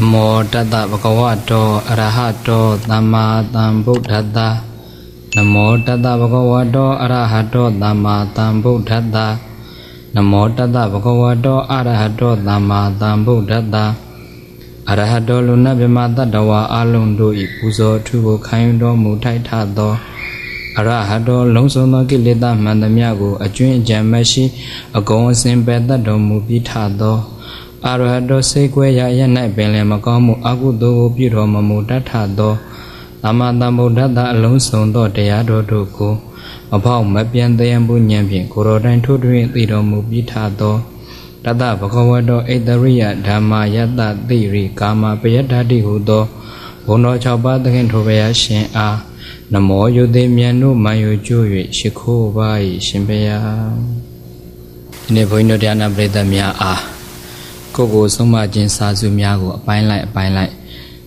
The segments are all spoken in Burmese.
နမောတတ္တဗကဝတောအရဟတောသမ္မာသမ္ဗုဒ္ဓတ္တနမောတတ္တဗကဝတောအရဟတောသမ္မာသမ္ဗုဒ္ဓတ္တနမောတတ္တဗကဝတောအရဟတောသမ္မာသမ္ဗုဒ္ဓတ္တအရဟတောလူနာမြမတတ္တဝါအလုံးတို့ဤပူဇော်ထုကိုခံယူတော်မူထိုက်ထသောအရဟတောလုံးစုံသောကိလေသာမှန်သမျှကိုအကျွင်းအကြံမရှိအကုန်အစင်ပယ်တတ်တော်မူပြီးထသော အရဟတောစိတ်ကွဲရာရ၌ပင်လည်းမကောင်းမှုအကုသိုလ်ကိုပြုတော်မမူတတ်ထသောသမ္မာသမ္ဗုဒ္ဓတ္တအလုံးစုံသောတရားတော်တို့ကိုမဖောက်မပြန်သေးံမှုဉာဏ်ဖြင့်ကိုယ်တော်တိုင်ထိုးထွင်းသိတော်မူပြီးထသောတတ္တဗကဝတောဣတရိယဓမ္မာယတ္တသိရိကာမပယတ္တိဟုသောဘုံတော်၆ပါးသခင်ထိုဘုရားရှင်အားနမောယုသေးမြတ်တို့မယုကျို့၍ရှိခိုးပါ၏ရှင်ဘုရားဒီနေ့ဘုန်းကြီးတို့တရားနာပရိသတ်များအား ကိုယ်ကိုယ်ဆုံးမခြင်းစာစုများကိုအပိုင်းလိုက်အပိုင်းလိုက်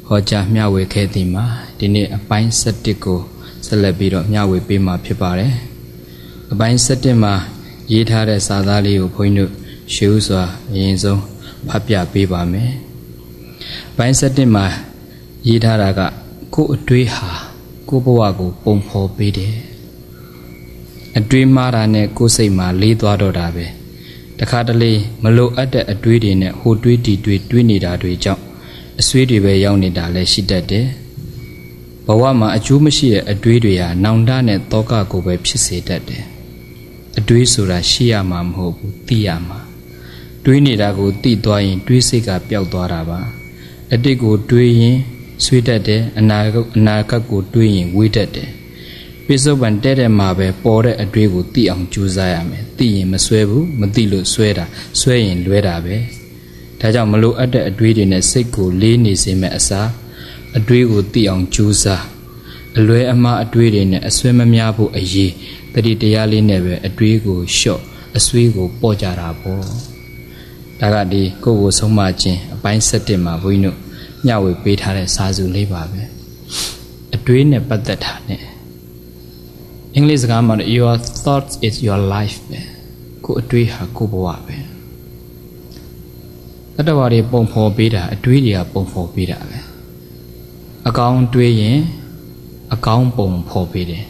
ဟောကြားမျှဝေခဲ့သည်မှာဒီနေ့အပိုင်း7ကိုဆက်လက်ပြီးတော့မျှဝေပေးမှာဖြစ်ပါတယ်အပိုင်း7မှာရေးထားတဲ့စာသားလေးကိုဘုန်းကြီးတို့ရှေးဥစွာအရင်ဆုံးဖတ်ပြပေးပါမယ်အပိုင်း7မှာရေးထားတာကကိုယ်အတွေးဟာကိုယ့်ဘဝကိုပုံဖော်ပေးတယ်အတွေးမှားတာနဲ့ကိုယ်စိတ်မှာလေးသွားတော့တာပဲ တခါတလေမလိုအပ်တဲ့အတွေးတွေနဲ့ဟိုတွေးဒီတွေးတွေးနေတာတွေကြောင့်အဆွေးတွေပဲရောက်နေတာလည်းရှိတတ်တယ်ဘဝမှာအကျိုးမရှိတဲ့အတွေးတွေဟာနောင်တနဲ့တောကကိုပဲဖြစ်စေတတ်တယ်အတွေးဆိုတာရှိရမှာမဟုတ်ဘူးသိရမှာတွေးနေတာကိုသိသွားရင် တွေးစိတ်ကပျောက်သွားတာပါအတိတ်ကိုတွေးရင်ဆွေးတတ်တယ်အနာဂတ်အနာဂတ်ကိုတွေးရင်ဝေးတတ်တယ် ပိစုပန်တဲ့တဲ့မှာပဲပေါ်တဲ့အတွေးကိုသိအောင်ကြိုးစားရမယ်သိရင်မဆွဲဘူးမသိလို့ဆွဲတာဆွဲရင်လွဲတာပဲဒါကြောင့်မလိုအပ်တဲ့အတွေးတွေနဲ့စိတ်ကိုလေးနေစေမဲ့အစားအတွေးကိုသိအောင်ကြိုးစားအလွဲအမှားအတွေးတွေနဲ့အဆွဲမများဖို့အရေးတတိတရားလေးနဲ့ပဲအတွေးကိုလျှော့အဆွေးကိုပေါ့ကြတာပေါ့ဒါကဒီကိုယ့်ကိုဆုံးမခြင်းအပိုင်း7မှာဘုန်းကြီးတို့ညဝေပေးထားတဲ့စာစုလေးပါပဲအတွေးနဲ့ပတ်သက်တာ ਨੇ အင်္ဂလိပ်စကားမှာ your thoughts is your life ပဲကိုယ်အတွေးဟာကိုယ်ဘဝပဲတတ္တဝါတွေပုံဖော်ပေးတာအတွေးတွေကပုံဖော်ပေးတာပဲအကောင်းတွေးရင်အကောင်းပုံဖော်ပေးတယ်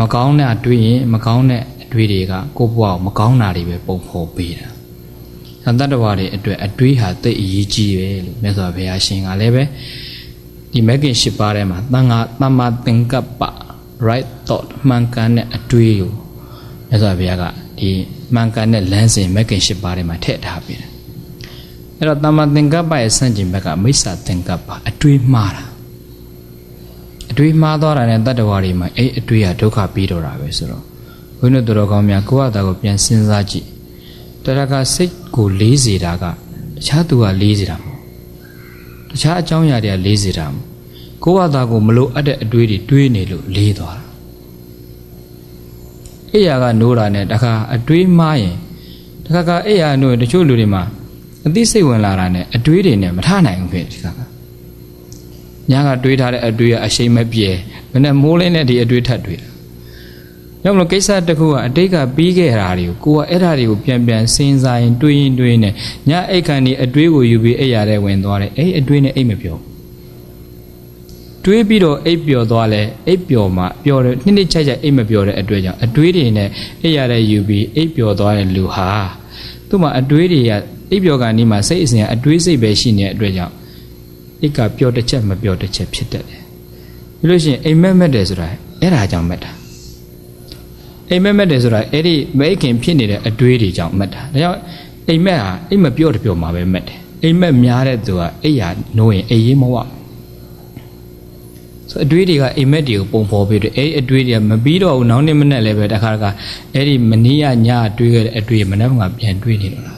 မကောင်းတဲ့အတွေးရင်မကောင်းတဲ့အတွေးတွေကကိုယ့်ဘဝကိုမကောင်းတာတွေပဲပုံဖော်ပေးတာသတ္တဝါတွေအတွက်အတွေးဟာသိအရေးကြီးပဲလို့မြတ်စွာဘုရားရှင်ကလည်းပဲဒီမဂ်ကင်၈ပါးထဲမှာတန်ခါတမ္မာသင်္ကပ္ပ right thought မှန်ကန်တဲ့အတွေးကိုမြတ်စွာဘုရားကဒီမှန်ကန်တဲ့လမ်းစဉ်မဂ်ကင်၈ပါးထဲမှာထည့်ထားပေးတယ်အဲ့တော့တမ္မာသင်္ကပ္ပရဲ့ဆန့်ကျင်ဘက်ကမိစ္ဆာသင်္ကပ္ပအတွေးမှားတာအတွေးမှားသွားတာနဲ့တတ္တဝါတွေမှာအဲ့အတွေးဟာဒုက္ခပြီးတော့တာပဲဆိုတော့ဘုန်းကြီးတို့တော်ကောင်းများကိုယ့်အတာကိုပြန်စဉ်းစားကြည့်တရကစိတ်ကိုလေးစေတာကတခြားသူကလေးစေတာမဟုတ်တခြားအကြောင်းအရာတွေကလေးစေတာမဟုတ် ကိုယ့်ဘာသာကိုမလို့အပ်တဲ့အတွေးတွေတွေးနေလို့လေးသွားတာအိယာကနိုးတာနဲ့တခါအတွေးမှားရင်တခါကအိယာနိုးရင်တချို့လူတွေမှာအသိစိတ်ဝင်လာတာနဲ့အတွေးတွေနဲ့မထနိုင်ဘူးဖြစ်ဒီခါကညကတွေးထားတဲ့အတွေးကအရှိန်မပြေဘယ်နဲ့မိုးလင်းတဲ့ဒီအတွေးထပ်တွေးတာကြောင့်မလို့ကိစ္စတစ်ခုကအတိတ်ကပြီးခဲ့တာတွေကိုကိုကအဲ့ဒါတွေကိုပြန်ပြန်စဉ်းစားရင်တွေးရင်တွေးနေညအိတ်ခန့်ဒီအတွေးကိုယူပြီးအိတ်ရတဲ့ဝင်သွားတယ်အဲ့အတွေးနဲ့အိတ်မပြော တွေးပြီးတော့အိတ်ပျော်သွားလဲအိတ်ပျော်မှပျော်တယ်နှစ်နှစ်ချိုက်ချိုက်အိတ်မပျော်တဲ့အတွေ့ကြောင့်အတွေးတွေနဲ့အိတ်ရတဲ့ယူပြီးအိတ်ပျော်သွားတဲ့လူဟာသူ့မှာအတွေးတွေကအိတ်ပျော်ကနေမှစိတ်အစဉ်အတွေးစိတ်ပဲရှိနေတဲ့အတွက်ကြောင့်အိတ်ကပျော်တစ်ချက်မပျော်တစ်ချက်ဖြစ်တတ်တယ်ပြီးလို့ရှိရင်အိမ်မက်မက်တယ်ဆိုတာအဲ့ဒါကြောင့်မက်တာအိမ်မက်မက်တယ်ဆိုတာအဲ့ဒီမဲခင်ဖြစ်နေတဲ့အတွေးတွေကြောင့်မက်တာဒါကြောင့်အိမ်မက်ဟာအိမ်မပြော့တပြော့မှာပဲမက်တယ်အိမ်မက်များတဲ့သူကအိယာနိုးရင်အိမ်ရေးမဝ ဆိုအတွေးတွေကအိမ်မက်တွေကိုပုံဖော်ပြီးတော့အဲ့ဒီအတွေးတွေကမပြီးတော့ဘူးနောက်နေ့မနေ့လည်းပဲတခါတခါအဲ့ဒီမနေ့ကညတွေးခဲ့တဲ့အတွေးမနေ့ကပြန်တွေးနေတော့တာ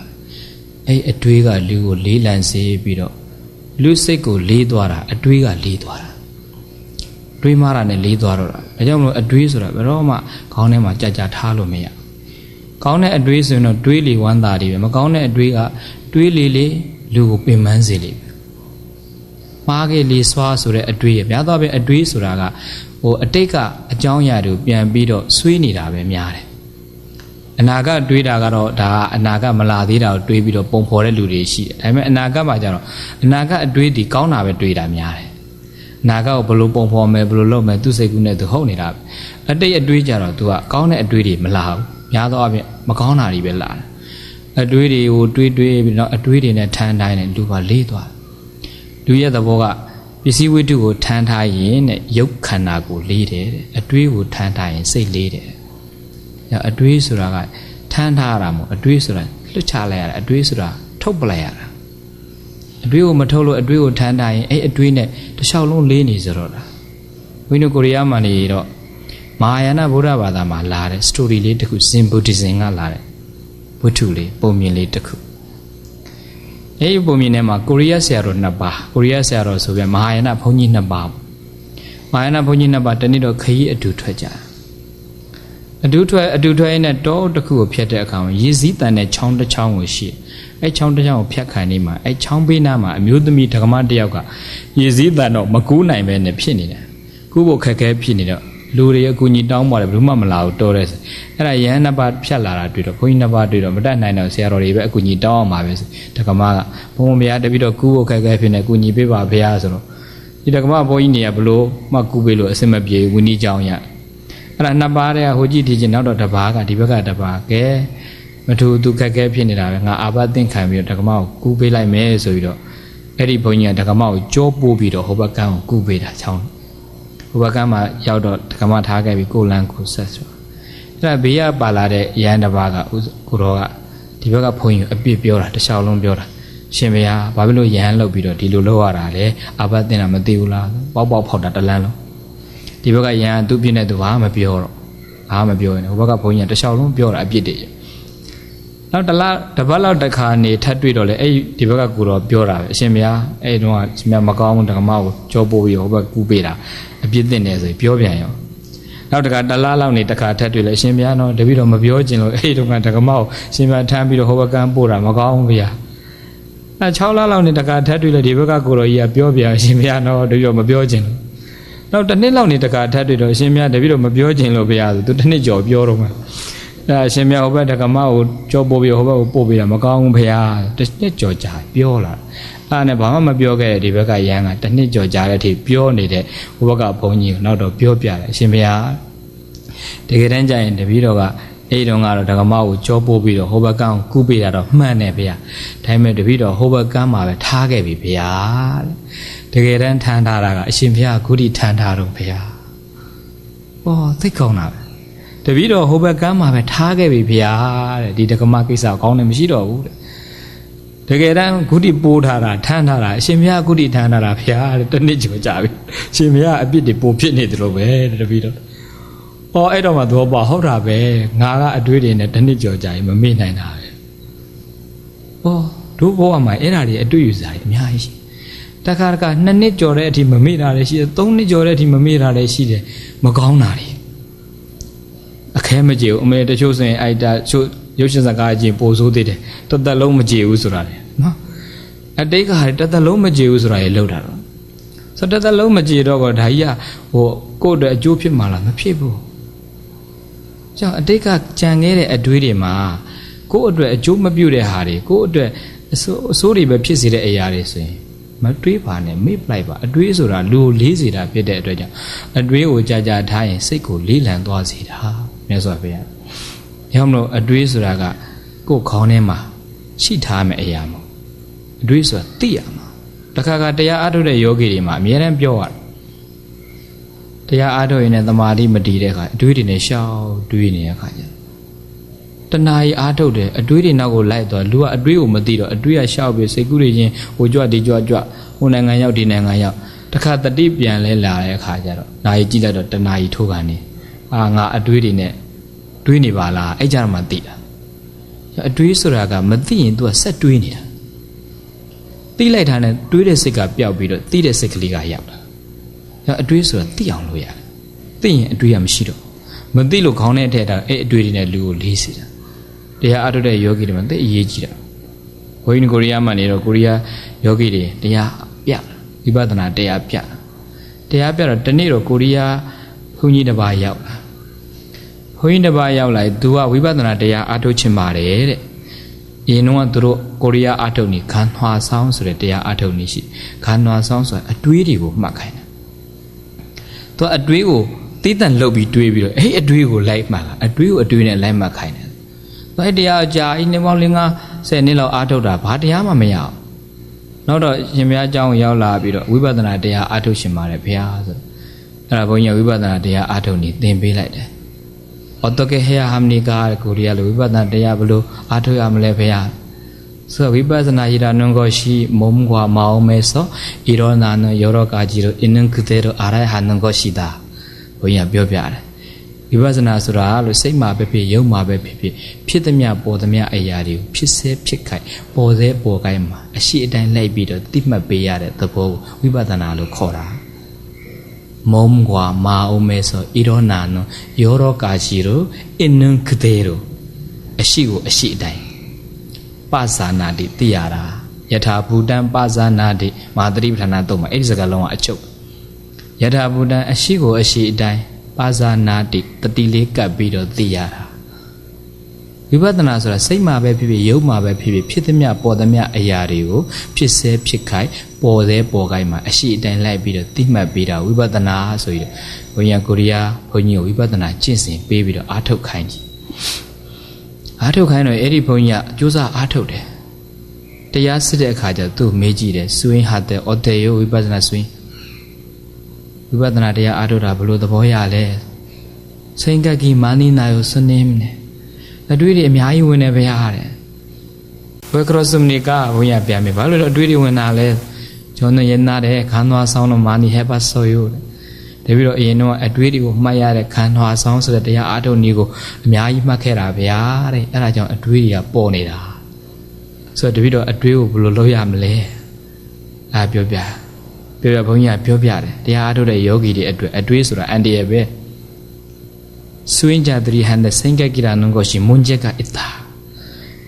အဲ့ဒီအတွေးကလူကိုလေးလံစေပြီးတော့လူစိတ်ကိုလေးသွားတာအတွေးကလေးသွားတာတွေးမားတာနဲ့လေးသွားတော့တာဒါကြောင့်မလို့အတွေးဆိုတာဘယ်တော့မှခေါင်းထဲမှာကြာကြာထားလို့မရကောင်းတဲ့အတွေးဆိုရင်တော့တွေးလေဝမ်းသာတွေပဲမကောင်းတဲ့အတွေးကတွေးလေလေလူကိုပင်ပန်းစေလိမ့်မယ် မှားခဲ့လေစွာဆိုတဲ့အတွေးရများသောအားဖြင့်အတွေးဆိုတာကဟိုအတိတ်ကအကြောင်းအရာတွေကိုပြန်ပြီးတော့ဆွေးနေတာပဲများတယ်အနာဂတ်တွေးတာကတော့ဒါကအနာဂတ်မလာသေးတာကိုတွေးပြီးတော့ပုံဖော်တဲ့လူတွေရှိတယ်ဒါပေမဲ့အနာဂတ်မှာကျတော့အနာဂတ်အတွေးဒီကောင်းတာပဲတွေးတာများတယ်အနာဂတ်ကိုဘယ်လိုပုံဖော်မယ်ဘယ်လိုလုပ်မယ်သူစိတ်ကူးနဲ့သူဟုတ်နေတာပဲအတိတ်အတွေးကြတော့ तू ကကောင်းတဲ့အတွေးတွေမလာဘူးများသောအားဖြင့်မကောင်းတာတွေပဲလာတယ်အတွေးတွေကိုတွေးတွေးပြီးတော့အတွေးတွေနဲ့ထမ်းတိုင်းနဲ့လူကလေးသွားတယ် လူရဲ့သဘောကပစ္စည်းဝိတုကိုထမ်းထားရင်တဲ့ရုပ်ခန္ဓာကိုလေးတယ်တဲ့အတွေးကိုထမ်းထားရင်စိတ်လေးတယ်။အတွေးဆိုတာကထမ်းထားရတာမဟုတ်အတွေးဆိုတာလွတ်ချလိုက်ရတာအတွေးဆိုတာထုတ်ပလိုက်ရတာ။အတွေးကိုမထုတ်လို့အတွေးကိုထမ်းထားရင်အဲ့အတွေးနဲ့တစ်လျှောက်လုံးလေးနေကြတော့တာ။ဝိနည်းကိုရီးယားမှာနေတော့မဟာယာနဗုဒ္ဓဘာသာမှာလာတဲ့ story လေးတစ်ခု Zen Buddhism ကလာတဲ့ဝတ္ထုလေးပုံမြင်လေးတစ်ခု။ အဲ့ဒီပုံမြင်ထဲမှာကိုရီးယားဆရာတော်နှစ်ပါးကိုရီးယားဆရာတော်ဆိုပြန်မဟာယာနဘုန်းကြီးနှစ်ပါးပေါ့။မဟာယာနဘုန်းကြီးနှစ်ပါးတနေ့တော့ခရီးအတူထွက်ကြတယ်အတူထွက်အတူထွက်ရင်းနဲ့တောတစ်ခုကိုဖြတ်တဲ့အခါမှာရေစည်းတန်တဲ့ချောင်းတစ်ချောင်းကိုရှိအဲချောင်းတစ်ချောင်းကိုဖြတ်ခံနေမှာအဲချောင်းပေးနားမှာအမျိုးသမီးဒကမတစ်ယောက်ကရေစည်းတန်တော့မကူးနိုင်ပဲနဲ့ဖြစ်နေတယ်ကူးဖို့ခက်ခဲဖြစ်နေတော့ လူတွေအကူကြီးတောင်းပါတယ်ဘယ်သူမှမလာဘူးတော်တယ်အဲ့ဒါရဟန်းနှစ်ပါးဖြတ်လာတာတွေ့တော့ဘုန်းကြီးနှစ်ပါးတွေ့တော့မတတ်နိုင်တော့ဆရာတော်တွေပဲအကူကြီးတောင်းအောင်ပါပဲဒကမကဘုံဘုရားတပိတော့ကူးဖို့ခက်ခဲဖြစ်နေကူညီပေးပါဘုရားဆိုတော့ဒီဒကမဘုန်းကြီးနေရဘလို့မှကူးပေးလို့အစင်မပြေဝင်းကြီးကြောင်းရအဲ့ဒါနှစ်ပါးတည်းဟိုကြည့်ထီချင်းနောက်တော့တစ်ပါးကဒီဘက်ကတစ်ပါးကဲမထူသူခက်ခဲဖြစ်နေတာပဲငါအာဘသင့်ခံပြီးတော့ဒကမကိုကူးပေးလိုက်မယ်ဆိုပြီးတော့အဲ့ဒီဘုန်းကြီးကဒကမကိုကြောပိုးပြီးတော့ဟိုဘက်ကန်းကိုကူးပေးတာချောင်း ဟိုဘက်ကန်းမှာရောက်တော့ဒကမထားခဲ့ပြီးကိုလန်းကိုဆက်ဆိုအဲ့ဒါဘေးကပါလာတဲ့ရဟန်းတစ်ပါးကကိုတော်ကဒီဘက်ကဘုန်းကြီးအပြစ်ပြောတာတစ်လျှောက်လုံးပြောတာရှင်ဘုရားဘာဖြစ်လို့ရဟန်းလောက်ပြီးတော့ဒီလိုလုပ်ရတာလဲအာဘသင့်တာမသိဘူးလားပေါက်ပေါက်ဖောက်တာတလန်းလုံးဒီဘက်ကရဟန်းသူ့ပြည့်နေသူဘာမှမပြောတော့ဘာမှမပြောရင်ဟိုဘက်ကဘုန်းကြီးကတစ်လျှောက်လုံးပြောတာအပြစ်တွေ နောက်တလားတပတ်လောက်တစ်ခါနေထပ်တွေ့တော့လေအဲ့ဒီဘက်ကကိုတော့ပြောတာပဲအရှင်ဘုရားအဲ့တုန်းကရှင်ဘုရားမကောင်းဘူးဓမ္မကိုကြောပို့ပြီးဟိုဘက်ကူးပေးတာအပြစ်တင်တယ်ဆိုပြောပြန်ရောနောက်တခါတလားလောက်နေတခါထပ်တွေ့လေအရှင်ဘုရားတော့တပည့်တော်မပြောချင်လို့အဲ့တုန်းကဓမ္မကိုရှင်ဘုရားထမ်းပြီးတော့ဟိုဘက်ကန်းပို့တာမကောင်းဘူးဘုရားအဲ6လလောက်နေတခါထပ်တွေ့လေဒီဘက်ကကိုတော်ကြီးကပြောပြန်အရှင်ဘုရားတော့တပည့်တော်မပြောချင်လို့နောက်တစ်နှစ်လောက်နေတခါထပ်တွေ့တော့အရှင်ဘုရားတပည့်တော်မပြောချင်လို့ဘုရားဆိုသူတစ်နှစ်ကျော်ပြောတော့မှ အဲအရှင်မြတ်ဟိုဘက်တက္ကမကိုကြောပို့ပြီးဟိုဘက်ကိုပို့ပြီးတာမကောင်းဘူးဖေဟာတစ်နှစ်ကျော်ကြာပြောလာအဲ့နဲ့ဘာမှမပြောခဲ့တဲ့ဒီဘက်ကရန်ကတစ်နှစ်ကျော်ကြာတဲ့အထိပြောနေတဲ့ဟိုဘက်ကဘုန်းကြီးကနောက်တော့ပြောပြတယ်အရှင်ဖေဟာတကယ်တမ်းကျရင်တပည့်တော်ကအဲ့တုန်းကတော့ဒကမကိုကြောပို့ပြီးတော့ဟိုဘက်ကန်းကိုကူးပေးတာတော့မှန်တယ်ဗျာဒါပေမဲ့တပည့်တော်ဟိုဘက်ကန်းမှာပဲထားခဲ့ပြီဗျာတဲ့တကယ်တမ်းထမ်းထားတာကအရှင်ဘုရားခုထိထမ်းထားတော့ဗျာဩသိကောင်းတာပဲ တပည့်တော်ဟိုဘက်ကမ်းမှာပဲထားခဲ့ပြီဗျာတဲ့ဒီဒကမကိစ္စကောင်းတယ်မရှိတော့ဘူးတဲ့တကယ်တမ်းဂုတိပိုးထားတာထမ်းထားတာအရှင်ဘုရားဂုတိထမ်းထားတာဗျာတဲ့တစ်နှစ်ကျော်ကြာပြီအရှင်ဘုရားအပြစ်တွေပိုဖြစ်နေတယ်လို့ပဲတဲ့တပည့်တော်။အော်အဲ့တော့မှသဘောပေါက်ဟုတ်တာပဲငါကအတွေးတွေနဲ့တစ်နှစ်ကျော်ကြာရင်မမေ့နိုင်တာပဲ။အော်တို့ဘဝမှာအဲ့ဓာတွေအတွေ့အကြုံတွေအများကြီးရှိ။တခါတခါနှစ်နှစ်ကျော်တဲ့အထိမမေ့တာလည်းရှိတယ်။သုံးနှစ်ကျော်တဲ့အထိမမေ့တာလည်းရှိတယ်။မကောင်းတာတွေအ ခဲမကြေဘူးအမေတချို့ဆိုရင်အဲ့ဒါချို့ရုပ်ရှင်စကားချင်းပိုဆိုးသေးတယ်။တသက်လုံးမကြေဘူးဆိုတာလေနော်။အတိတ်ကဟာတသက်လုံးမကြေဘူးဆိုတာလေလောက်တာတော့။ဆိုတော့တသက်လုံးမကြေတော့ကောဒါကြီးကဟိုကိုယ့်အတွက်အကျိုးဖြစ်မှာလားမဖြစ်ဘူး။ကြောင့်အတိတ်ကကြံခဲ့တဲ့အတွေးတွေမှာကိုယ့်အတွက်အကျိုးမပြုတဲ့ဟာတွေကိုယ့်အတွက်အဆိုးအဆိုးတွေပဲဖြစ်စေတဲ့အရာတွေဆိုရင်မတွေးပါနဲ့မေ့ပလိုက်ပါအတွေးဆိုတာလူကိုလေးစေတာဖြစ်တဲ့အတွက်ကြောင့်အတွေးကိုကြာကြာထားရင်စိတ်ကိုလေးလံသွားစေတာ မြတ်စွာဘုရား။ရောက်မလို့အတွေးဆိုတာကကိုယ်ခေါင်းထဲမှာရှိထားမယ့်အရာမဟုတ်အတွေးဆိုတာသိရမှာတခါကတရားအားထုတ်တဲ့ယောဂီတွေမှာအများအားပြောရတယ်တရားအားထုတ်ရင်လည်းတမာတိမတည်တဲ့အခါအတွေးတွေနဲ့ရှောက်တွေးနေတဲ့အခါကျတဏှာကြီးအားထုတ်တယ်အတွေးတွေနောက်ကိုလိုက်သွားလူကအတွေးကိုမသိတော့အတွေးကရှောက်ပြီးစိတ်ကူးတွေချင်းဟိုကြွဒီကြွကြွဟိုနိုင်ငံရောက်ဒီနိုင်ငံရောက်တခါတတိပြန်လဲလာတဲ့အခါကျတော့နာရီကြည့်လိုက်တော့တဏှာကြီးထိုးကန်နေအာငါအတွေးတွေနဲ့ တွေးနေပါလားအဲ့ကြတော့မှသိတာအတွေးဆိုတာကမသိရင် तू ကဆက်တွေးနေတာသိလိုက်တာနဲ့တွေးတဲ့စိတ်ကပျောက်ပြီးတော့သိတဲ့စိတ်ကလေးကရောက်တာအတွေးဆိုတာသိအောင်လုပ်ရတယ်သိရင်အတွေးကမရှိတော့မသိလို့ခေါင်းထဲထည့်တာအဲ့အတွေးတွေနဲ့လူကိုလေးစေတာတရားအထုတ်တဲ့ယောဂီတွေမှာသိအရေးကြီးတာဘိုးကြီးကိုရီးယားမှာနေတော့ကိုရီးယားယောဂီတွေတရားပြဝိပဿနာတရားပြတရားပြတော့ဒီနေ့တော့ကိုရီးယားဘုန်းကြီးတစ်ပါးရောက်လာ ဘဘုန်းကြီးတစ်ပါးရောက်လာသူကဝိပဿနာတရားအားထုတ်ချင်ပါတယ်တဲ့။ရင်တော့သူတို့ကိုရီးယားအားထုတ်နေခန်းထွာဆောင်ဆိုတဲ့တရားအားထုတ်နေရှိခန်းထွာဆောင်ဆိုတာအတွေးတွေကိုမှတ်ခိုင်းတာ။သူကအတွေးကိုတိတန်လှုပ်ပြီးတွေးပြီးတော့အဲ့အတွေးကိုလိုက်မှတ်တာအတွေးကိုအတွေးနဲ့လိုက်မှတ်ခိုင်းတယ်။သူအဲ့တရားကြာအင်းနေပေါင်း5 10နှစ်လောက်အားထုတ်တာဘာတရားမှမရအောင်။နောက်တော့ရှင်ဘုရားအကြောင်းရောက်လာပြီးတော့ဝိပဿနာတရားအားထုတ်ရှင်ပါတယ်ဘုရားဆိုအဲ့ဒါဘုန်းကြီးကဝိပဿနာတရားအားထုတ်နေသင်ပေးလိုက်တယ်။ အတကဟေယဟမနိကာကိုရီးယားလိုဝိပဿနာတရားဘလို့အားထုတ်ရမလဲဖေယဆိုဝိပဿနာဟိရနုံကိုရှိမုံကွာမအောင်မဲဆိုဣရောနာနယောရကာကြီးတို့အင်းငကတဲ့တို့အရဟနုံကိုရှိတာဘုန်းကြီးပြောပြတယ်ဝိပဿနာဆိုတာလို့စိတ်မှာပဲဖြစ်ရုပ်မှာပဲဖြစ်ဖြစ်ဖြစ်သမျှပေါ်သမျှအရာတွေကိုဖြစ်စေဖြစ်ခိုက်ပေါ်စေပေါ်ခိုက်မှာအရှိအတိုင်းလိုက်ပြီးတော့တိမှတ်ပေးရတဲ့သဘောကိုဝိပဿနာလို့ခေါ်တာ 몸과 마음에서 일어나는 여러 가지로 있는 그대로 아시고 아시다이 빠사나디 띠야라 여타 부단 빠사나디 마드리 브라나 또마 이စကားလုံးကအချုပ်ယထာဘူတံအရှိကိုအရှိအတိုင်းပါဇာနာတိတတိလေးကပ်ပြီးတော့သိရတာဝိပဿနာဆိုတာစိတ်မှာပဲဖြစ်ဖြစ်ယုတ်မှာပဲဖြစ်ဖြစ်ဖြစ်သမျှပေါ်သမျှအရာတွေကိုဖြစ်စေဖြစ်ခိုက် ပေါ်စေပေါ်ခိုက်မှာအရှိအတိုင်းလိုက်ပြီးတော့သိမှတ်ပြီးတာဝိပဿနာဆိုပြီးဘုန်းကြီးကိုရီးယားဘုန်းကြီးကိုဝိပဿနာကျင့်စဉ်ပေးပြီးတော့အားထုတ်ခိုင်းကြည့်အားထုတ်ခိုင်းတော့အဲ့ဒီဘုန်းကြီးကကြိုးစားအားထုတ်တယ်တရားစစ်တဲ့အခါကျသူ့မေးကြည့်တယ်စွင်းဟာတဲ့အော်တေယောဝိပဿနာစွင်းဝိပဿနာတရားအားထုတ်တာဘယ်လိုသဘောရလဲစိန်ကကီမာနိနာယောစနင်းနဲ့အတွေ့တွေအများကြီးဝင်နေဗျာတဲ့ဝေကရစမနိကဘုရားပြန်ပြီဘာလို့လဲအတွေ့တွေဝင်တာလဲ ဂျောနယနာတဲ့ခန်းသွားဆောင်တော့မာနီဟဲပါဆောယုတဲ့တပြီးတော့အရင်တော့အတွေးတွေကိုမှတ်ရတဲ့ခန်းသွားဆောင်ဆိုတဲ့တရားအားထုတ်နည်းကိုအများကြီးမှတ်ခဲ့တာဗျာတဲ့အဲ့ဒါကြောင့်အတွေးတွေကပေါ်နေတာဆိုတော့တပြီးတော့အတွေးကိုဘယ်လိုလုပ်ရမလဲအာပြောပြပြောပြဘုန်းကြီးကပြောပြတယ်တရားအားထုတ်တဲ့ယောဂီတွေအတွက်အတွေးဆိုတာအန်တရယ်ပဲစွင်းကြတရီဟန်တဲ့စိင်္ဂကိရာနုကိုရှိမွန်ချက်ကအစ်တာ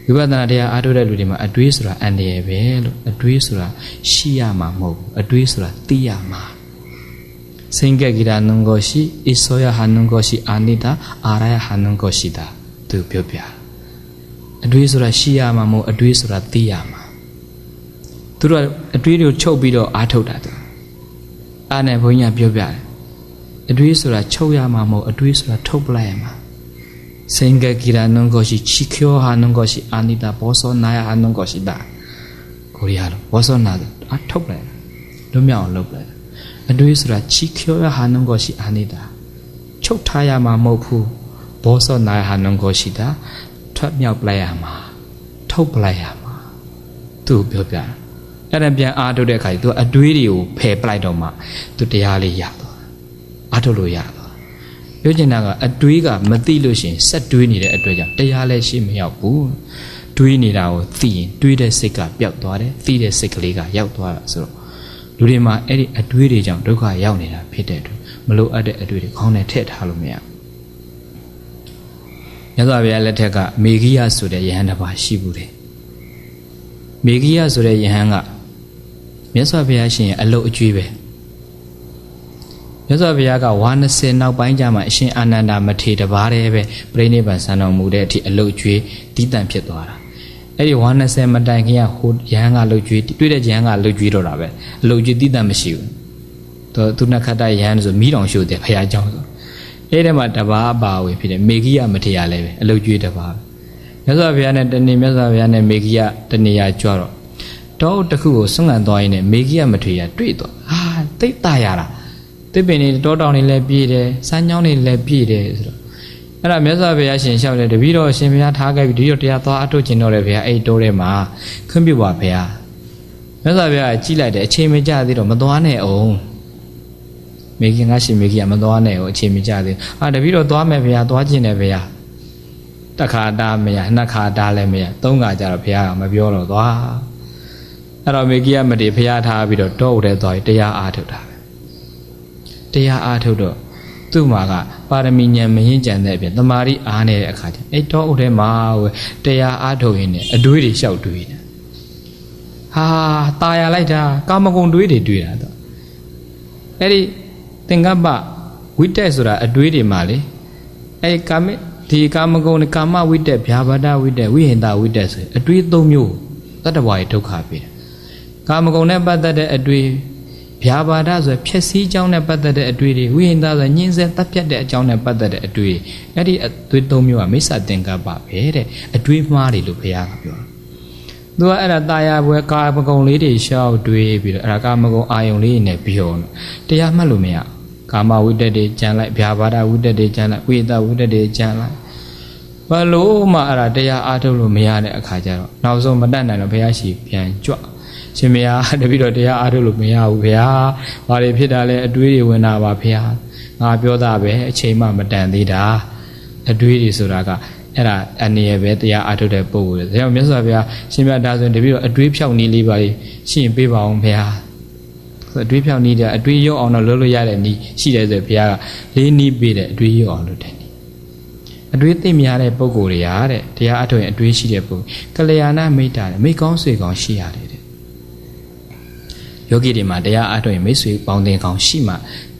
ဝိပဿနာတရားအားထုတ်တဲ့လူတွေမှာအတွေးဆိုတာအန္တရာယ်ပဲလို့အတွေးဆိုတာရှိရမှာမဟုတ်ဘူးအတွေးဆိုတာသိရမှာစင်ကကိရာနုံကိုရှိဣဆောယဟာနုံကိုရှိအာနိတာအာရယဟာနုံကိုရှိတာသူပြောပြအတွေးဆိုတာရှိရမှာမဟုတ်အတွေးဆိုတာသိရမှာသူတို့အတွေးတွေကိုချုပ်ပြီးတော့အားထုတ်တာသူအားနဲ့ဘုန်းကြီးကပြောပြတယ်အတွေးဆိုတာချုပ်ရမှာမဟုတ်အတွေးဆိုတာထုတ်ပလိုက်ရမှာ 생각이라는 것이 지켜하는 것이 아니다 벗어나야 하는 것이다 고리아로 벗어나도 아ထုတ်လိုက်လွတ်မြောက်အောင်လုပ်လိုက်အတွေးဆိုတာ 지켜야 하는 것이 아니다 ချုပ်ထားရမှာမဟုတ်ဘူး 벗어나야 하는 것이다 ထွက်မြောက်ပလိုက်ရမှာထုတ်ပလိုက်ရမှာသူ့ပြောပြအဲ့ဒါပြန်အားထုတ်တဲ့အခါကျသူအတွေးတွေကိုဖယ်ပလိုက်တော့မှသူတရားလေးရသွားအားထုတ်လို့ရသွား ာ့ ပြောချင်တာကအတွေးကမသိလို့ရှိရင်ဆက်တွေးနေတဲ့အတွက်ကြောင့်တရားလည်းရှိမရောက်ဘူးတွေးနေတာကိုသိရင်တွေးတဲ့စိတ်ကပျောက်သွားတယ်သိတဲ့စိတ်ကလေးကရောက်သွားတာဆိုတော့လူတွေမှာအဲ့ဒီအတွေးတွေကြောင့်ဒုက္ခရောက်နေတာဖြစ်တဲ့အတွက်မလိုအပ်တဲ့အတွေးတွေခေါင်းထဲထည့်ထားလို့မရဘူးမြတ်စွာဘုရားလက်ထက်ကမေဂိယဆိုတဲ့ယဟန်တစ်ပါးရှိဘူးတယ်မေဂိယဆိုတဲ့ယဟန်ကမြတ်စွာဘုရားရှင်ရဲ့အလုတ်အကျွေးပဲ မြတ်စွာဘုရားကဝါ20နောက်ပိုင်းကျမှအရှင်အာနန္ဒာမထေရတပါးတည်းပဲပြိဋိဘံဆံတော်မူတဲ့အထိအလုတ်ကျွေးတီးတန့်ဖြစ်သွားတာအဲ့ဒီဝါ20မတိုင်ခင်ကဟိုရဟန်းကလုတ်ကျွေးတွေ့တဲ့ရဟန်းကလုတ်ကျွေးတော့တာပဲအလုတ်ကျွေးတီးတန့်မရှိဘူးသူသူနခတ္တရဟန်းဆိုမိတော်ရှို့တယ်ဘုရားကြောင့်ဆိုအဲ့ဒီမှာတပါးအပါဝင်ဖြစ်တယ်မေဂိယမထေရလည်းပဲအလုတ်ကျွေးတပါးပဲမြတ်စွာဘုရားနဲ့တနေ့မြတ်စွာဘုရားနဲ့မေဂိယတနေ့ရကြွတော့တောတစ်ခုကိုဆွန့်ကန်သွားရင်းနဲ့မေဂိယမထေရတွေ့တော့ဟာတိတ်တရတာ တစ်ပင်တွေတောတောင်တွေလည်းပြည့်တယ်စမ်းချောင်းတွေလည်းပြည့်တယ်ဆိုတော့အဲ့ဒါမြတ်စွာဘုရားရှင်လျှောက်တယ်တပည့်တော်ရှင်ဘုရားထားခဲ့ပြီးဒီတော့တရားသွားအထုတ်ကျင်တော့တယ်ဘုရားအဲ့တိုးထဲမှာခွင့်ပြုပါဘုရားမြတ်စွာဘုရားကြည့်လိုက်တယ်အချိန်မကျသေးတော့မသွားနဲ့အောင်မေခင်ကရှင်မေခင်ကမသွားနဲ့အောင်အချိန်မကျသေးအာတပည့်တော်သွားမယ်ဘုရားသွားကျင်တယ်ဘုရားတခါတားမရနှစ်ခါတားလည်းမရသုံးခါကျတော့ဘုရားကမပြောတော့သွားအဲ့တော့မေကြီးကမတည်ဘုရားထားပြီးတော့တောအုပ်ထဲသွားပြီးတရားအားထုတ်တာပဲ တရားအားထုတ်တော့သူ့မှာကပါရမီဉာဏ်မရင်ကြံတဲ့အပြင်တမာရီအားနေတဲ့အခါကျအဲ့တောအုပ်ထဲမှာဝယ်တရားအားထုတ်ရင်းနဲ့အတွေးတွေလျှောက်တွေးနေဟာตายရလိုက်တာကာမဂုဏ်တွေးတွေတွေးတာတော့အဲ့ဒီသင်္ကပ္ပဝိတက်ဆိုတာအတွေးတွေမှာလေ အဲ့ကာမဒီကာမဂုဏ်ကာမဝိတက်ဗျာပါဒဝိတက်ဝိဟင်္တဝိတက်ဆိုအတွေးသုံးမျိုးတတ္တဝါရဲ့ဒုက္ခပေးတယ်ကာမဂုဏ်နဲ့ပတ်သက်တဲ့အတွေး ဗျာပါဒဆိုဖြည့်စည်းကြောင်းနဲ့ပတ်သက်တဲ့အတွေ့တွေဝိဟိန္ဒဆိုညှင်းဆဲတပ်ဖြတ်တဲ့အကြောင်းနဲ့ပတ်သက်တဲ့အတွေ့အဲ့ဒီအတွေ့သုံးမျိုးကမိစ္ဆာသင်္ကပ္ပပဲတဲ့အတွေ့မှားတွေလို့ဘုရားကပြောသူကအဲ့ဒါတာယာပွဲကာမဂုဏ်လေးတွေရှောက်တွေးပြီးတော့အဲ့ဒါကာမဂုဏ်အာယုံလေးနဲ့ပြောတရားမှတ်လို့မရကာမဝိတ္တတွေကြံလိုက်ဗျာပါဒဝိတ္တတွေကြံလိုက်ဝိဟိတဝိတ္တတွေကြံလိုက်ဘလို့မှအဲ့ဒါတရားအားထုတ်လို့မရတဲ့အခါကျတော့နောက်ဆုံးမတတ်နိုင်တော့ဘုရားရှိပြန်ကြွ ရှင်မယားတပိတော့တရားအားထုတ်လို့မရဘူးဗျာ။ဘာတွေဖြစ်တာလဲအတွေးတွေဝင်တာပါဗျာ။ငါပြောတာပဲအချိန်မှမတန်သေးတာ။အတွေးတွေဆိုတာကအဲ့ဒါအနေရပဲတရားအားထုတ်တဲ့ပုံကိုယ်။ဒါကြောင့်မြတ်စွာဘုရားရှင်မြတ်ဒါဆိုရင်တပိတော့အတွေးဖြောက်နည်းလေးပါရှင်းပေးပါအောင်ဗျာ။အတွေးဖြောက်နည်းတဲ့အတွေးရုပ်အောင်တော့လုပ်လို့ရတဲ့နည်းရှိတယ်ဆိုဘုရားကလေးနည်းပေးတဲ့အတွေးရုပ်အောင်လုပ်တယ်အတွေးသိများတဲ့ပုံကိုယ်တွေရာတဲ့တရားအထုတ်ရင်အတွေးရှိတဲ့ပုံကလျာဏမိတ်တာမိတ်ကောင်းဆွေကောင်းရှိရတယ်တဲ့ ယောဂီတွေမှာတရားအထုတ်ရင်မိတ်ဆွေပေါင်းတင်ကောင်းရှိမှ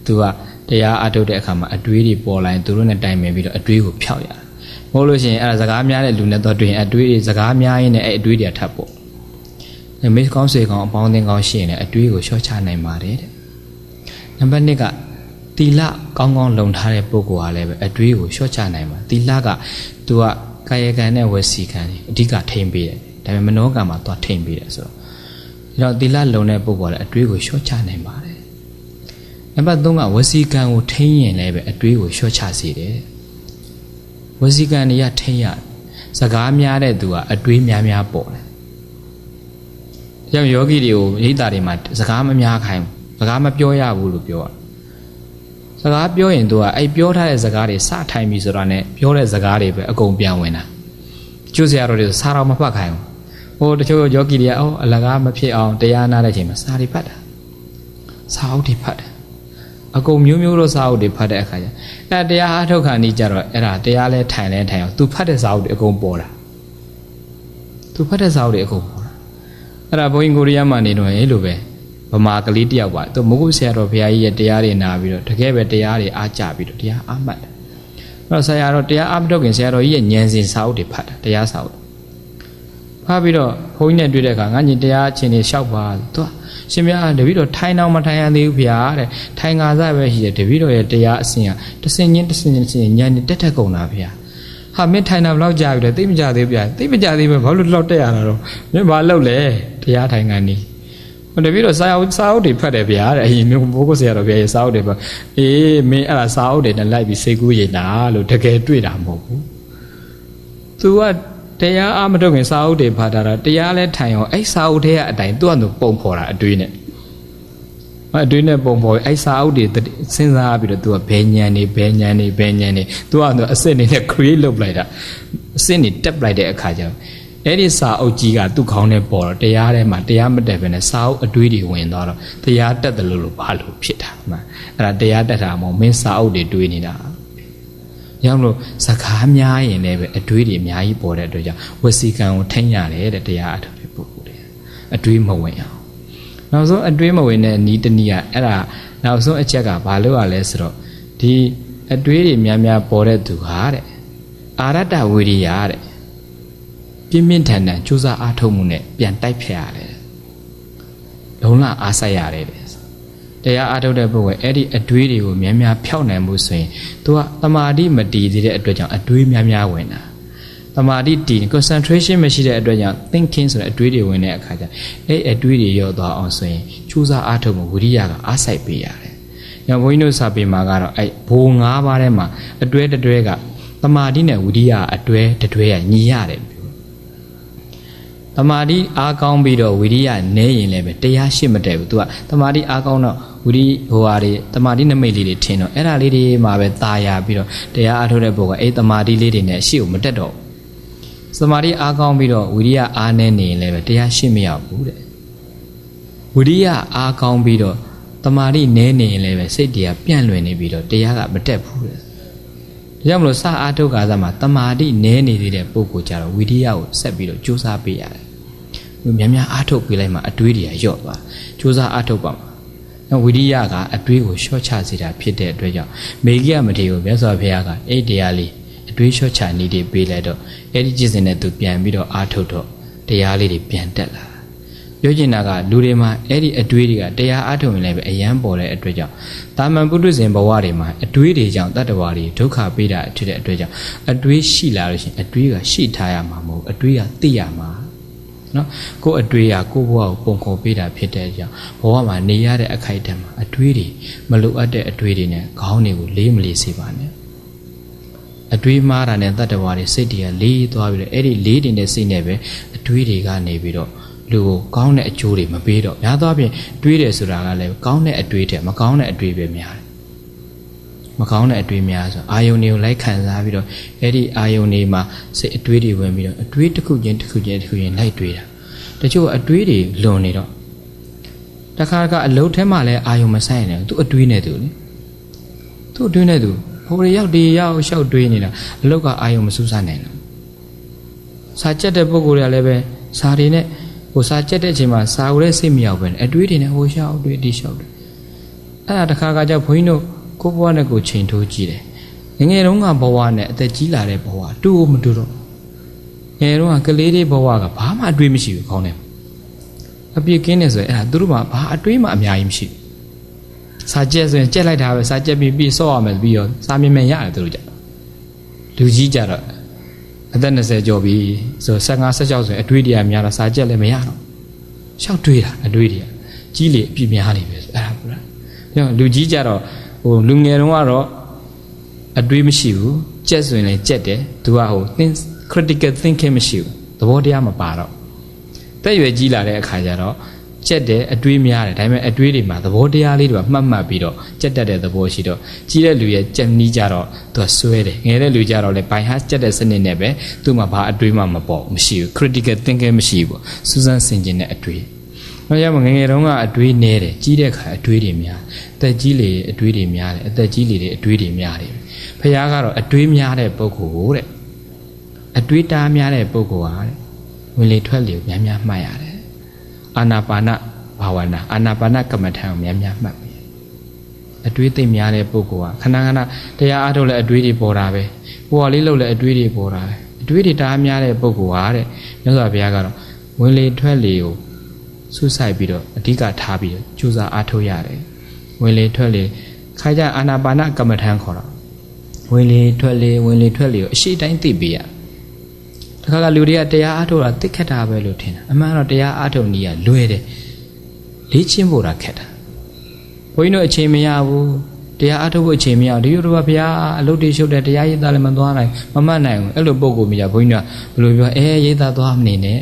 သူကတရားအထုတ်တဲ့အခါမှာအတွေးတွေပေါ်လာရင်သူတို့နဲ့တိုင်ပင်ပြီးတော့အတွေးကိုဖျောက်ရတယ်မဟုတ်လို့ရှိရင်အဲ့ဒါစကားများတဲ့လူနဲ့တော့တွေ့ရင်အတွေးတွေစကားများရင်းနဲ့အဲ့အတွေးတွေထပ်ပေါ့မိတ်ကောင်းဆွေကောင်းအပေါင်းတင်ကောင်းရှိရင်လည်းအတွေးကိုလျှော့ချနိုင်ပါတယ်တဲ့နံပါတ်1ကတီလကောင်းကောင်းလုံထားတဲ့ပုဂ္ဂိုလ်ဟာလည်းပဲအတွေးကိုလျှော့ချနိုင်ပါတီလကသူကကာယကံနဲ့ဝစီကံတွေအဓိကထိမ့်ပေးတယ်ဒါပေမဲ့မနောကံမှာသွားထိမ့်ပေးတယ်ဆိုတော့ ဒါတော့တီလလုံတဲ့ပုဂ္ဂိုလ်ကလည်းအတွေးကိုလျှော့ချနိုင်ပါတယ်နံပါတ်3ကဝစီကံကိုထိမ့်ရင်လည်းပဲအတွေးကိုလျှော့ချစေတယ်ဝစီကံတွေကထိမ့်ရစကားများတဲ့သူကအတွေးများများပေါ်တယ်။ကြောင့်ယောဂီတွေကိုဣဒ္ဓာတွေမှာစကားမများခိုင်းဘူးစကားမပြောရဘူးလို့ပြောတာစကားပြောရင်သူကအဲ့ပြောထားတဲ့စကားတွေစထိုင်ပြီဆိုတာနဲ့ပြောတဲ့စကားတွေပဲအကုန်ပြန်ဝင်တာကျုပ်ဆရာတော်တွေစားတော့မဖတ်ခိုင်းဘူး ဟိုတချို့ယောဂီတွေကအော်အလကားမဖြစ်အောင်တရားနာတဲ့အချိန်မှာစာတွေဖတ်တာစာအုပ်တွေဖတ်တယ်အကုန်မျိုးမျိုးသောစာအုပ်တွေဖတ်တဲ့အခါကျအဲ့တရားအားထုတ်ခါနီးကြတော့အဲ့ဒါတရားလဲထိုင်လဲထိုင်အောင်သူဖတ်တဲ့စာအုပ်တွေအကုန်ပေါ်တာသူဖတ်တဲ့စာအုပ်တွေအကုန်ပေါ်တာအဲ့ဒါဘုန်းကြီးကိုရီးယားမှာနေတော့အဲ့လိုပဲဗမာကလေးတယောက်ပါသူမဟုတ်ဆရာတော်ဘုရားကြီးရဲ့တရားတွေနာပြီးတော့တကယ်ပဲတရားတွေအားကြပြီးတော့တရားအားမှတ်တယ်အဲ့တော့ဆရာတော်တရားအားမထုတ်ခင်ဆရာတော်ကြီးရဲ့ဉာဏ်စဉ်စာအုပ်တွေဖတ်တာတရားစာအုပ် ဖတ်ပြီးတော့ဘုန်းကြီးနဲ့တွေ့တဲ့အခါငါညီတရားအချင်းတွေလျှောက်ပါသူရှင်မြတ်တပည့်တော်ထိုင်အောင်မထိုင်ရသေးဘူးဗျာတဲ့ထိုင်ငါစပဲရှိတယ်တပည့်တော်ရဲ့တရားအစဉ်ကတစင်ချင်းတစင်ချင်းဉာဏ်နဲ့တက်တက်ကုန်တာဗျာဟာမင်းထိုင်တာဘယ်လောက်ကြာပြီလဲသိမကြသေးဘူးဗျာသိမကြသေးဘူးဘာလို့လောက်တက်ရတာတော့မင်းဘာလုပ်လဲတရားထိုင်ခံနေဟိုတပည့်တော့စာအုပ်စာအုပ်တွေဖတ်တယ်ဗျာတဲ့အရင်မျိုးဘိုးကိုဆရာတော်ဗျာရဲ့စာအုပ်တွေပါအေးမင်းအဲ့ဒါစာအုပ်တွေနဲ့လိုက်ပြီးစိတ်ကူးရင်တာလို့တကယ်တွေ့တာမဟုတ်ဘူး तू က တရားအမထုတ်ခင်စာအုပ်တွေဖတ်တာတရားလဲထိုင်အောင်အဲ့စာအုပ်ထဲကအတိုင်းသူ့အတူပုံဖော်တာအတွေးနဲ့အတွေးနဲ့ပုံဖော်အဲ့စာအုပ်တွေစဉ်းစားပြီးတော့ तू ကဘယ်ညံနေဘယ်ညံနေဘယ်ညံနေ तू ကအစစ်နေနဲ့ create လုပ်လိုက်တာအစစ်နေတက်လိုက်တဲ့အခါကျတော့အဲ့ဒီစာအုပ်ကြီးကသူ့ခေါင်းထဲပေါ်တော့တရားထဲမှာတရားမတက်ဘဲနဲ့စာအုပ်အတွေးတွေဝင်သွားတော့တရားတက်တယ်လို့လို့ဘာလို့ဖြစ်တာမှအဲ့ဒါတရားတက်တာမဟုတ်မင်းစာအုပ်တွေတွေးနေတာ ရောက်လို့စကားများရင်လည်းပဲအတွေးတွေအများကြီးပေါ်တဲ့အတွက်ကြောင့်ဝစီကံကိုထိမ့်ရတယ်တဲ့တရားအထုတ်တဲ့ပုဂ္ဂိုလ်တွေအတွေးမဝင်အောင်နောက်ဆုံးအတွေးမဝင်တဲ့နီးတနည်းကအဲ့ဒါနောက်ဆုံးအချက်ကဘာလို့ ਆ လဲဆိုတော့ဒီအတွေးတွေများများပေါ်တဲ့သူဟာတဲ့အာရတ္တဝိရိယတဲ့ပြင်းပြင်းထန်ထန်ကြိုးစားအားထုတ်မှုနဲ့ပြန်တိုက်ဖျက်ရတယ်လုံလအားဆိုင်ရတယ် တဲ့တရားအားထုတ်တဲ့ပုဂ္ဂိုလ်အဲ့ဒီအတွေးတွေကိုများများဖျောက်နိုင်မှုဆိုရင်သူကတမာတိမတည်သေးတဲ့အတွက်ကြောင့်အတွေးများများဝင်တာတမာတိတည် concentration မရှိတဲ့အတွက်ကြောင့် thinking ဆိုတဲ့အတွေးတွေဝင်တဲ့အခါကျအဲ့အတွေးတွေရော့သွားအောင်ဆိုရင်ကြိုးစားအားထုတ်မှုဝိရိယကအားဆိုင်ပေးရတယ်။ညဘုန်းကြီးတို့စာပေမှာကတော့အဲ့ဘိုး၅ပါးထဲမှာအတွဲတွဲကတမာတိနဲ့ဝိရိယအတွဲတွဲကညီရတယ်တမာတိအားကောင်းပြီးတော့ဝိရိယနည်းရင်လည်းပဲတရားရှိမတက်ဘူး तू ကတမာတိအားကောင်းတော့ ဝိရိဟိုဟာတွေတမာတိနမိတ်လေးတွေထင်တော့အဲ့ဒါလေးတွေမှာပဲตาရပြီးတော့တရားအားထုတ်တဲ့ပုဂ္ဂိုလ်အဲ့တမာတိလေးတွေနဲ့ရှေ့ကိုမတက်တော့ဘူးတမာတိအားကောင်းပြီးတော့ဝိရိယအားနည်းနေရင်လည်းပဲတရားရှိမရဘူးတဲ့ဝိရိယအားကောင်းပြီးတော့တမာတိနည်းနေရင်လည်းပဲစိတ်တရားပြန့်လွင်နေပြီးတော့တရားကမတက်ဘူးတဲ့ဒါကြောင့်မလို့စအားထုတ်ကားစားမှာတမာတိနည်းနေသေးတဲ့ပုံကိုကြတော့ဝိရိယကိုဆက်ပြီးတော့ကြိုးစားပေးရတယ်။များများအားထုတ်ပေးလိုက်မှအတွေးတွေကလျော့သွား။ကြိုးစားအားထုတ်ပါမှာ နော်ဝိရိယကအတွေးကိုလျှော့ချစေတာဖြစ်တဲ့အတွက်ကြောင့်မေဂိယမထေရကိုမြတ်စွာဘုရားကအဲ့ဒီတရားလေးအတွေးလျှော့ချနေတည်ပေးလိုက်တော့အဲ့ဒီကျင့်စဉ်နဲ့သူပြန်ပြီးတော့အားထုတ်တော့တရားလေးတွေပြန်တက်လာပြောချင်တာကလူတွေမှာအဲ့ဒီအတွေးတွေကတရားအားထုတ်ရင်လည်းပဲအယံပေါ်တဲ့အတွက်ကြောင့်တာမန်ပုထုဇဉ်ဘဝတွေမှာအတွေးတွေကြောင့်တတ္တဝါတွေဒုက္ခပေးတာဖြစ်တဲ့အတွက်ကြောင့်အတွေးရှိလာလို့ရှိရင်အတွေးကရှိထားရမှာမဟုတ်အတွေးကသိရမှာ နော်ကိုယ်အတွေးကကိုယ့်ဘဝကိုပုံခေါ်ပေးတာဖြစ်တဲ့ကြောင့်ဘဝမှာနေရတဲ့အခိုက်အတန့်မှာအတွေးတွေမလိုအပ်တဲ့အတွေးတွေနဲ့ခေါင်းတွေကိုလေးမလေးစေပါနဲ့အတွေးမှားတာနဲ့တတ္တဝါတွေစိတ်တွေကလေးသွားပြီးတော့အဲ့ဒီလေးတင်တဲ့စိတ်နဲ့ပဲအတွေးတွေကနေပြီးတော့လူကိုကောင်းတဲ့အကျိုးတွေမပေးတော့များသောအားဖြင့်တွေးတယ်ဆိုတာကလည်းကောင်းတဲ့အတွေးတဲ့မကောင်းတဲ့အတွေးပဲများတယ် မကောင်းတဲ့အတွေးများဆိုအာယုန်တွေကိုလိုက်ခံစားပြီးတော့အဲ့ဒီအာယုန်တွေမှာစိတ်အတွေးတွေဝင်ပြီးတော့အတွေးတစ်ခုချင်းတစ်ခုချင်းတစ်ခုချင်းလိုက်တွေးတာတချို့အတွေးတွေလွန်နေတော့တခါတခါအလုံးထဲမှာလည်းအာယုန်မဆိုင်နေဘူးသူအတွေးနဲ့သူလေသူအတွေးနဲ့သူဟိုရရောက်ဒီရောက်ရှောက်တွေးနေတာအလုတ်ကအာယုန်မစူးစမ်းနိုင်ဘူးစာကြက်တဲ့ပုံကိုယ်တွေကလည်းပဲစာတွေနဲ့ဟိုစာကြက်တဲ့အချိန်မှာစာကိုလည်းစိတ်မရောက်ပဲနဲ့အတွေးတွေနဲ့ဟိုရှောက်တွေးဒီရှောက်တွေအဲ့ဒါတခါကကြောက်ဘုန်းကြီးတို့ ကိုယ့်ဘဝနဲ့ကိုယ်ချိန်ထိုးကြည့်တယ်ငငယ်တုန်းကဘဝနဲ့အသက်ကြီးလာတဲ့ဘဝတူကိုမတူတော့ငယ်တုန်းကကလေးတွေဘဝကဘာမှအတွေးမရှိဘူးခေါင်းထဲအပြစ်ကင်းနေဆိုရင်အဲ့ဒါသူတို့မှဘာအတွေးမှအများကြီးမရှိဘူးစာကြက်ဆိုရင်ကြက်လိုက်တာပဲစာကြက်ပြီးပြီးဆော့ရမယ်ပြီးတော့စာမြင်မြန်ရတယ်သူတို့ကြလူကြီးကြတော့အသက်20ကျော်ပြီဆို15 16ဆိုရင်အတွေးတွေကများတော့စာကြက်လည်းမရတော့ရှောက်တွေးတာအတွေးတွေကကြီးလေအပြစ်များနေပဲအဲ့ဒါဘူးလားပြောလူကြီးကြတော့ ဟိုလူငယ်တုန်းကတော့အတွေးမရှိဘူးကြက်ဆိုရင်လည်းကြက်တယ်သူကဟို think critical thinking မရှိဘူးသဘောတရားမပါတော့တက်ရွယ်ကြီးလာတဲ့အခါကျတော့ကြက်တယ်အတွေးများတယ်ဒါပေမဲ့အတွေးတွေမှာသဘောတရားလေးတွေကမှတ်မှတ်ပြီးတော့ကြက်တတ်တဲ့သဘောရှိတော့ကြီးတဲ့လူရဲ့ကြက်နီးကြတော့သူကဆွဲတယ်ငယ်တဲ့လူကြတော့လေဘိုင်ဟာကြက်တဲ့စနစ်နဲ့ပဲသူ့မှာဘာအတွေးမှမပေါ်မရှိဘူး critical thinking မရှိဘူးစူးစမ်းဆင်ခြင်တဲ့အတွေး တော့ရမငယ်ငယ်တုန်းကအတွေးနဲတယ်ကြီးတဲ့အခါအတွေးတွေများအသက်ကြီးလေအတွေးတွေများတယ်အသက်ကြီးလေတဲ့အတွေးတွေများတယ်ဖခင်ကတော့အတွေးများတဲ့ပုဂ္ဂိုလ်တဲ့အတွေးတားများတဲ့ပုဂ္ဂိုလ်ဟာတဲ့ဝင်လေထွက်လေကိုများများမှတ်ရတယ်အာနာပါနဘာဝနာအာနာပါနကမ္မထံကိုများများမှတ်ပြီအတွေးသိမ့်များတဲ့ပုဂ္ဂိုလ်ကခဏခဏတရားအားထုတ်လဲအတွေးတွေပေါ်တာပဲဟိုဟာလေးလှုပ်လဲအတွေးတွေပေါ်တာပဲအတွေးတွေတားများတဲ့ပုဂ္ဂိုလ်ဟာတဲ့မြတ်စွာဘုရားကတော့ဝင်လေထွက်လေကို ဆုဆိုင်ပြီးတော့အဓိကထားပြီးတော့ကြိုးစားအားထုတ်ရတယ်ဝင်လေထွက်လေခါကြအာနာပါနကမ္မထံခေါ်တော့ဝင်လေထွက်လေဝင်လေထွက်လေကိုအရှိတိုင်းသိပေးရတခါကလူတွေကတရားအားထုတ်တာသိခက်တာပဲလို့ထင်တာအမှန်တော့တရားအားထုတ်နည်းကလွယ်တယ်လေ့ကျင့်ဖို့တာခက်တာဘုန်းကြီးတို့အချိန်မရဘူးတရားအားထုတ်ဖို့အချိန်မရဘူးဒီလိုတော့ဘုရားအလုပ်တွေရှုပ်တယ်တရားရည်သားလည်းမသွားနိုင်မမှတ်နိုင်ဘူးအဲ့လိုပုံကိုမြင်ကြဘုန်းကြီးတို့ဘယ်လိုပြောအဲရည်သားသွားမနေနဲ့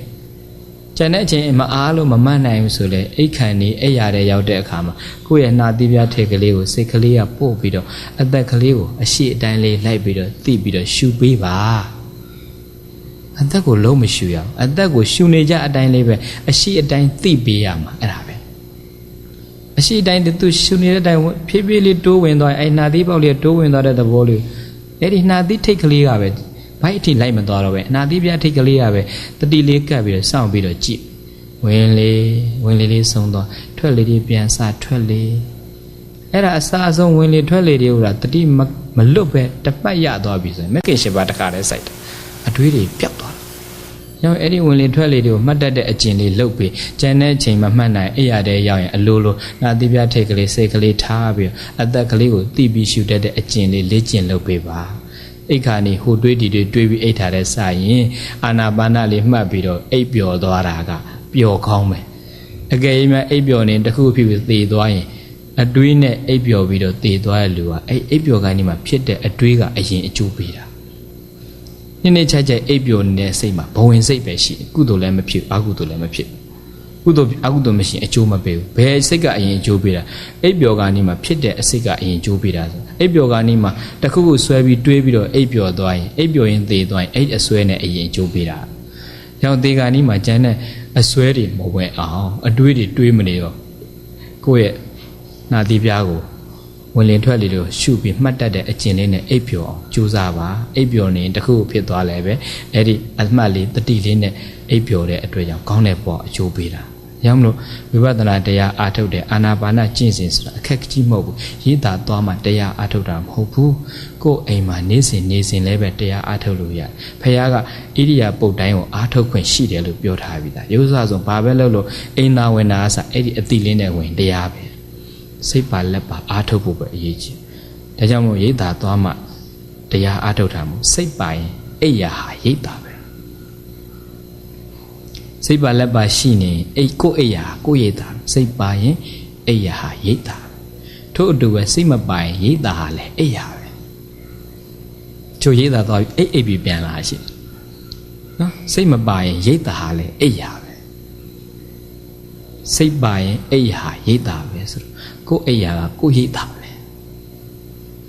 ကျန်တဲ့အချိန်မအားလို့မမှတ်နိုင်ဘူးဆိုလေအိတ်ခံနေအိတ်ရတဲ့ရောက်တဲ့အခါမှာကိုယ့်ရဲ့နှာသီးပြားထိတ်ကလေးကိုစိတ်ကလေးကပို့ပြီးတော့အသက်ကလေးကိုအရှိအတိုင်းလေးလိုက်ပြီးတော့တိပြီးတော့ရှူပေးပါအသက်ကိုလုံးမရှူရအောင်အသက်ကိုရှူနေကြအတိုင်းလေးပဲအရှိအတိုင်းသိပေးရမှာအဲ့ဒါပဲအရှိအတိုင်းသူရှူနေတဲ့အတိုင်းဖြည်းဖြည်းလေးတိုးဝင်သွားရင်အဲ့နှာသီးပေါက်လေးတိုးဝင်သွားတဲ့သဘောလေးအဲ့ဒီနှာသီးထိတ်ကလေးကပဲ ဘိုက်အထိလိုက်မသွားတော့ပဲအနာသီးပြထိတ်ကလေးကပဲတတိလေးကပ်ပြီးတော့စောင့်ပြီးတော့ကြည့်ဝင်လေဝင်လေလေးဆုံးသွားထွက်လေတွေပြန်စထွက်လေအဲ့ဒါအစအဆုံးဝင်လေထွက်လေတွေကတတိမလွတ်ပဲတပတ်ရသွားပြီဆိုရင်မက်ကင်ရှင်ပါတခါတည်းစိုက်တယ်အတွေးတွေပျောက်သွားတယ်။ရောအဲ့ဒီဝင်လေထွက်လေတွေကိုမှတ်တတ်တဲ့အကျင့်လေးလုပ်ပြီးကျန်တဲ့အချိန်မှာမှတ်နိုင်အိယာတဲ့ရောက်ရင်အလိုလိုနာတိပြထိတ်ကလေးစိတ်ကလေးထားပြီးအသက်ကလေးကိုတိပြီးရှူတတ်တဲ့အကျင့်လေးလေ့ကျင့်လုပ်ပေးပါ။ အိတ်ခါနေဟိုတွေးဒီတွေတွေးပြီးအိတ်ထားတဲ့စရင်အာနာပါနလေးမှတ်ပြီးတော့အိတ်ပျော်သွားတာကပျော်ကောင်းပဲအကယ်၍အိတ်ပျော်နေတခုဖြစ်ပြီးသေသွားရင်အတွေးနဲ့အိပ်ပျော်ပြီးတော့တည်သွားတဲ့လူကအဲ့အိပ်ပျော်ကိုင်းဒီမှာဖြစ်တဲ့အတွေးကအရင်အကျိုးပေးတာနည်းနည်းချိုက်ချိုက်အိပ်ပျော်နေတဲ့စိတ်မှာဘဝင်စိတ်ပဲရှိကုသိုလ်လည်းမဖြစ်အကုသိုလ်လည်းမဖြစ် ကုသိုလ်အကုသိုလ်မရှိရင်အကျိုးမပေးဘူးဘယ်စိတ်ကအရင်အကျိုးပေးတာအိပ်ပျော်ကနေမှဖြစ်တဲ့အစိတ်ကအရင်အကျိုးပေးတာဆိုအိပ်ပျော်ကနေမှတခုခုဆွဲပြီးတွေးပြီးတော့အိပ်ပျော်သွားရင်အိပ်ပျော်ရင်သေသွားရင်အဲ့အဆွဲနဲ့အရင်အကျိုးပေးတာရောင်သေးကနီးမှာကျန်တဲ့အဆွဲတွေမဝင်အောင်အတွေးတွေတွေးမနေတော့ကိုယ့်ရဲ့နာသီးပြားကိုဝင်လင်ထွက်လေလို့ရှုပြီးမှတ်တတ်တဲ့အကျင့်လေးနဲ့အိပ်ပျော်အောင်ကြိုးစားပါအိပ်ပျော်နေတခုခုဖြစ်သွားလဲပဲအဲ့ဒီအမှတ်လေးတတိလေးနဲ့အိပ်ပျော်တဲ့အတွက်ကြောင့်ကောင်းတဲ့ပေါ်အကျိုးပေးတာ ရောမလို့ဝိပဿနာတရားအားထုတ်တယ်အာနာပါနကျင့်စဉ်ဆိုတာအခက်ကြီးမဟုတ်ဘူးရေးတာသွားမှတရားအားထုတ်တာမဟုတ်ဘူးကိုယ်အိမ်မှာနေစဉ်နေစဉ်လည်းပဲတရားအားထုတ်လို့ရတယ်ဖခင်ကဣရိယာပုတ်တိုင်းကိုအားထုတ်ခွင့်ရှိတယ်လို့ပြောထားပြီးသားရုပ်စားဆုံးဘာပဲလုပ်လို့အိမ်သာဝင်တာအစအဲ့ဒီအတိလင်းနဲ့ဝင်တရားပဲစိတ်ပါလက်ပါအားထုတ်ဖို့ပဲအရေးကြီးဒါကြောင့်မို့ရေးတာသွားမှတရားအားထုတ်တာမို့စိတ်ပါရင်အိပ်ရာဟာရိတ်တာပဲ စိတ်ပါလက်ပါရှိနေအိတ်ကိုအိပ်ရာကိုရိတ်တာစိတ်ပါရင်အိပ်ရာဟာရိတ်တာထို့အတူပဲစိတ်မပါရင်ရိတ်တာဟာလည်းအိပ်ရာပဲချိုရိတ်တာသွားပြီးအိပ်အိပ်ပြီးပြန်လာရှိနော်စိတ်မပါရင်ရိတ်တာဟာလည်းအိပ်ရာပဲစိတ်ပါရင်အိပ်ရာရိတ်တာပဲဆိုတော့ကိုအိပ်ရာကကိုရိတ်တာပဲ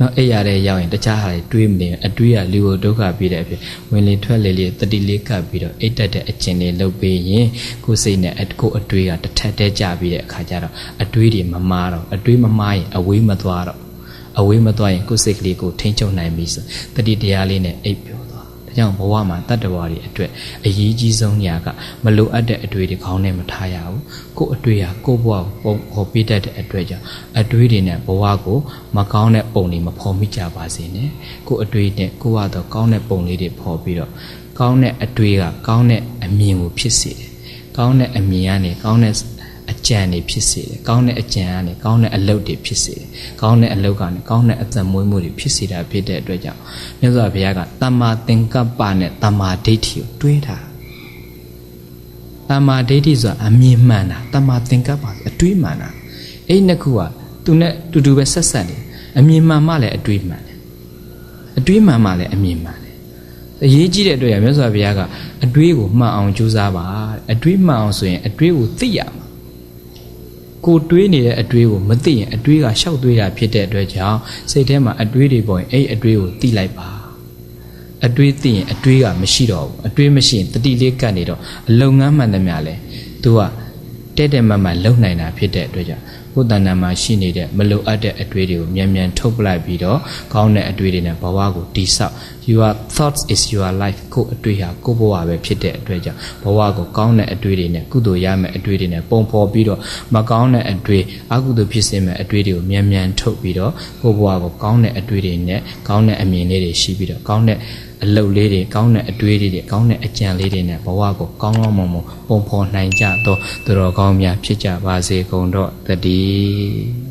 နော်အဲ့ရတဲ့ရောက်ရင်တခြားဟာတွေတွေးမနေအတွေးကလူကိုဒုက္ခပြီးတဲ့အဖြစ်ဝင်လေထွက်လေလေးတတိလေးကပ်ပြီးတော့အိတ်တက်တဲ့အကျင့်လေးလုပ်ပေးရင်ကိုယ်စိတ်နဲ့ကိုယ်အတွေးကတစ်ထက်တည်းကြပြီးတဲ့အခါကျတော့အတွေးတွေမမားတော့အတွေးမမားရင်အဝေးမသွားတော့အဝေးမသွားရင်ကိုယ်စိတ်ကလေးကိုထိန်းချုပ်နိုင်ပြီဆိုတတိတရားလေးနဲ့အိပ်ပြောသွား ဒါကြောင့်ဘဝမှာတတ္တဝါတွေအတွက်အရေးကြီးဆုံးညာကမလိုအပ်တဲ့အတွေးတွေခေါင်းထဲမထားရဘူးကိုယ်အတွေးဟာကိုယ့်ဘဝကိုပုံဖော်ပေးတတ်တဲ့အတွက်ကြောင့်အတွေးတွေနဲ့ဘဝကိုမကောင်းတဲ့ပုံတွေမဖော်မိကြပါစေနဲ့ကိုယ်အတွေးနဲ့ကိုယ်ကတော့ကောင်းတဲ့ပုံလေးတွေဖော်ပြီးတော့ကောင်းတဲ့အတွေးကကောင်းတဲ့အမြင်ကိုဖြစ်စေတယ်ကောင်းတဲ့အမြင်ကနေကောင်းတဲ့ အကြံတွေဖြစ်စေတယ်ကောင်းတဲ့အကြံကနေကောင်းတဲ့အလုပ်တွေဖြစ်စေတယ်ကောင်းတဲ့အလုပ်ကနေကောင်းတဲ့အသက်မွေးမှုတွေဖြစ်စေတာဖြစ်တဲ့အတွက်ကြောင့်မြတ်စွာဘုရားကတမ္မာသင်္ကပ္ပနဲ့တမ္မာဒိဋ္ဌိကိုတွဲထားတမ္မာဒိဋ္ဌိဆိုတာအမြင်မှန်တာတမ္မာသင်္ကပ္ပအတွေးမှန်တာအဲ့ဒီနှစ်ခုကသူနဲ့တူတူပဲဆက်ဆက်နေအမြင်မှန်မှလည်းအတွေးမှန်တယ်အတွေးမှန်မှလည်းအမြင်မှန်တယ်အရေးကြီးတဲ့အတွက်ရမြတ်စွာဘုရားကအတွေးကိုမှန်အောင်ကြိုးစားပါအတွေးမှန်အောင်ဆိုရင်အတွေးကိုသိရမှာ ကိုတွေးနေတဲ့အတွေးကိုမသိရင်အတွေးကရှောက်တွေးတာဖြစ်တဲ့အတွက်ကြောင့်စိတ်ထဲမှာအတွေးတွေပေါ်ရင်အဲ့အတွေးကိုသိလိုက်ပါအတွေးသိရင်အတွေးကမရှိတော့ဘူးအတွေးမရှိရင်တတိလေးကတ်နေတော့အလုံငန်းမှန်သမျှလဲ तू ကတဲ့တဲ့မမလုံနိုင်တာဖြစ်တဲ့အတွက်ကြောင့်ကိုယ်တဏ္ဍာမှာရှိနေတဲ့မလိုအပ်တဲ့အတွေးတွေကိုမြန်မြန်ထုတ်ပလိုက်ပြီးတော့ကောင်းတဲ့အတွေးတွေနဲ့ဘဝကိုတိဆောက် your thoughts is your life ကိုယ်အတွေးဟာကိုယ်ဘဝပဲဖြစ်တဲ့အတွက်ကြောင့်ဘဝကိုကောင်းတဲ့အတွေးတွေနဲ့ကုသိုလ်ရမယ့်အတွေးတွေနဲ့ပုံဖော်ပြီးတော့မကောင်းတဲ့အတွေးအကုသိုလ်ဖြစ်စေမယ့်အတွေးတွေကိုမြန်မြန်ထုတ်ပြီးတော့ကိုယ်ဘဝကိုကောင်းတဲ့အတွေးတွေနဲ့ကောင်းတဲ့အမြင်လေးတွေရှိပြီးတော့ကောင်းတဲ့အလုပ်လေးတွေကောင်းတဲ့အတွေးလေးတွေကောင်းတဲ့အကြံလေးတွေနဲ့ဘဝကိုကောင်းကောင်းမွန်မွန်ပုံဖော်နိုင်ကြတော့သူတော်ကောင်းများဖြစ်ကြပါစေကုန်တော့တည်း